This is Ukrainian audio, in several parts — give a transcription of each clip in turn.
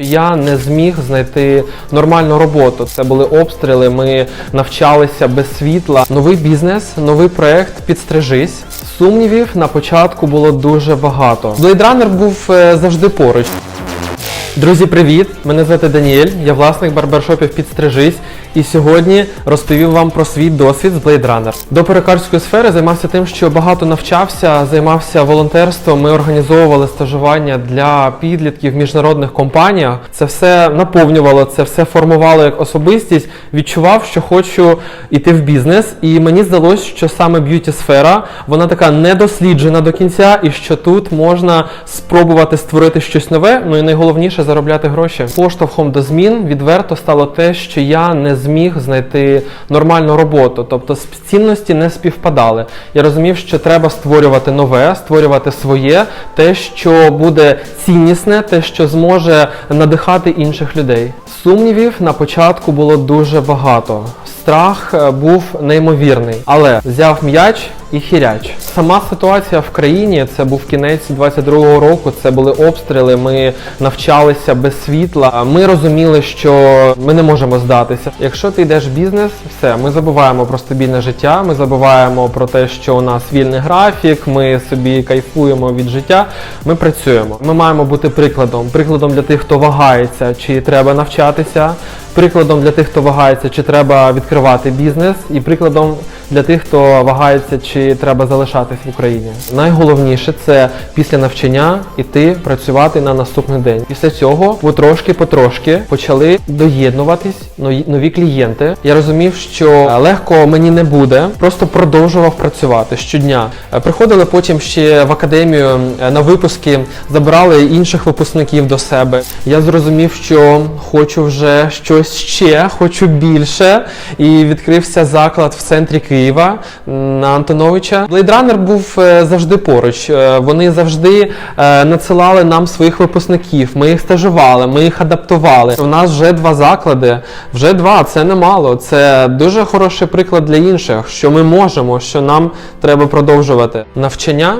Я не зміг знайти нормальну роботу. Це були обстріли. Ми навчалися без світла. Новий бізнес, новий проект. Підстрижись. Сумнівів на початку було дуже багато. Blade Runner був е, завжди поруч. Друзі, привіт! Мене звати Даніель, я власник барбершопів Підстрижись, і сьогодні розповім вам про свій досвід з Blade Runner. До перукарської сфери займався тим, що багато навчався, займався волонтерством. Ми організовували стажування для підлітків в міжнародних компаніях. Це все наповнювало, це все формувало як особистість. Відчував, що хочу йти в бізнес, і мені здалося, що саме б'юті сфера вона така недосліджена до кінця, і що тут можна спробувати створити щось нове. Ну і найголовніше заробляти гроші. Поштовхом до змін відверто стало те, що я не зміг знайти нормальну роботу, тобто цінності не співпадали. Я розумів, що треба створювати нове, створювати своє, те, що буде ціннісне, те, що зможе надихати інших людей. Сумнівів на початку було дуже багато. Страх е, був неймовірний, але взяв м'яч і хіряч. Сама ситуація в країні це був кінець 22-го року. Це були обстріли. Ми навчалися без світла. Ми розуміли, що ми не можемо здатися. Якщо ти йдеш в бізнес, все ми забуваємо про стабільне життя. Ми забуваємо про те, що у нас вільний графік. Ми собі кайфуємо від життя. Ми працюємо. Ми маємо бути прикладом. Прикладом для тих, хто вагається, чи треба навчатися. Прикладом для тих, хто вагається, чи треба відкривати бізнес, і прикладом для тих, хто вагається, чи треба залишатись в Україні. Найголовніше це після навчання іти працювати на наступний день. Після цього потрошки-потрошки почали доєднуватись нові, клієнти. Я розумів, що легко мені не буде, просто продовжував працювати щодня. Е, Приходили потім ще в академію е, на випуски, забирали інших випускників до себе. Я зрозумів, що хочу вже щось ще, хочу більше. І відкрився заклад в центрі Києва м, на Антоновича. Blade Runner був е, завжди поруч. Е, Вони завжди е, надсилали нам своїх випускників. Ми їх стажували, ми їх адаптували. У нас вже два заклади, вже два. Це немало. Це дуже хороший приклад для інших, що ми можемо, що нам треба продовжувати. Навчання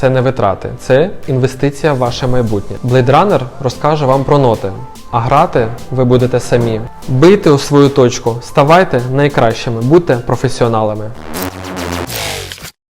це не витрати, це інвестиція в ваше майбутнє. Runner розкаже вам про ноти. А грати ви будете самі. Бийте у свою точку, ставайте найкращими, будьте професіоналами.